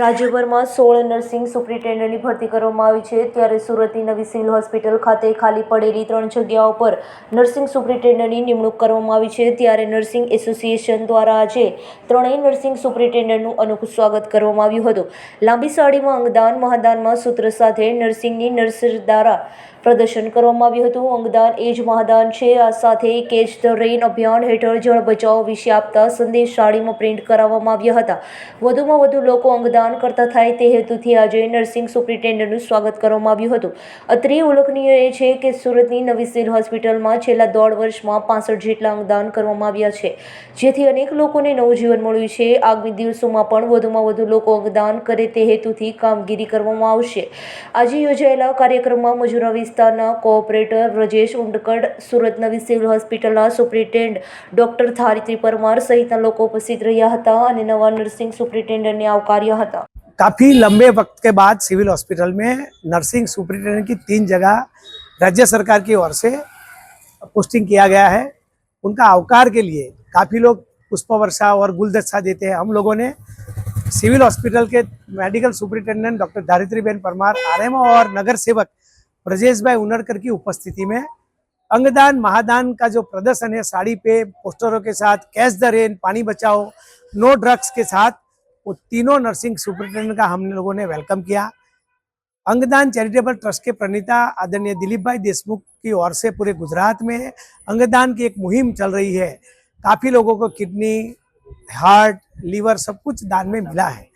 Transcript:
રાજ્યભરમાં સોળ નર્સિંગ સુપ્રિન્ટેન્ડન્ટની ભરતી કરવામાં આવી છે. ત્યારે સુરતની નવી સિવિલ હોસ્પિટલ ખાતે ખાલી પડેલી ત્રણ જગ્યાઓ પર નર્સિંગ સુપ્રિન્ટેન્ડન્ટની નિમણૂક કરવામાં આવી છે. ત્યારે નર્સિંગ એસોસિએશન દ્વારા આજે ત્રણેય નર્સિંગ સુપ્રિન્ટેન્ડન્ટનું અનોખું સ્વાગત કરવામાં આવ્યું હતું. લાંબી સાડીમાં અંગદાન, મહાદાનમાં સૂત્ર સાથે નર્સિંગની નર્સ દ્વારા પ્રદર્શન કરવામાં આવ્યું હતું. અંગદાન એ જ મહાદાન છે. આ સાથે કેચ ધ રેઇન અભિયાન હેઠળ જળ બચાવ વિશે આપતા સંદેશ સાડીમાં પ્રિન્ટ કરાવવામાં આવ્યા હતા. વધુમાં વધુ લોકો અંગદાન કરતા થાય તે હેતુથી આજે નર્સિંગ સુપ્રિન્ટેન્ડન્ટનું સ્વાગત કરવામાં આવ્યું હતું. અત્રે ઉલ્લેખનીય એ છે કે સુરતની નવી સિવિલ હોસ્પિટલમાં છેલ્લા દોઢ વર્ષમાં પાસઠ જેટલા અંગદાન કરવામાં આવ્યા છે. જેથી અનેક લોકોને નવું જીવન મળ્યું છે. આગામી દિવસોમાં પણ વધુમાં વધુ લોકો અંગદાન કરે તે હેતુથી કામગીરી કરવામાં આવશે. આજે યોજાયેલા કાર્યક્રમમાં મજૂરા વિસ્તારના કોઓપરેટર બ્રજેશ ઉંડકડ, સુરત નવી સિવિલ હોસ્પિટલના સુપ્રિન્ટેન્ડ ડોક્ટર ધારિત્રી પરમાર સહિતના લોકો ઉપસ્થિત રહ્યા હતા અને નવા નર્સિંગ સુપ્રિન્ટેન્ડન્ટને આવકાર્યા હતા. काफ़ी लंबे वक्त के बाद सिविल हॉस्पिटल में नर्सिंग सुपरिटेंडेंट की तीन जगह राज्य सरकार की ओर से पोस्टिंग किया गया है। उनका अवकार के लिए काफ़ी लोग पुष्प वर्षा और गुलदस्ता देते हैं। हम लोगों ने सिविल हॉस्पिटल के medical superintendent doctor Dharitriben Parmar RMO और नगर सेवक ब्रजेश भाई उनरकर की उपस्थिति में अंगदान, महादान का जो प्रदर्शन है, साड़ी पे, पोस्टरों के साथ, कैश द रेन, पानी बचाओ, नो ड्रग्स के साथ वो तीनों नर्सिंग सुपरिटेंडेंट का हम लोगों ने वेलकम किया। अंगदान चैरिटेबल ट्रस्ट के प्रणीता आदरणीय दिलीप भाई देशमुख की ओर से पूरे गुजरात में अंगदान की एक मुहिम चल रही है। काफ़ी लोगों को किडनी, हार्ट, लीवर सब कुछ दान में मिला है।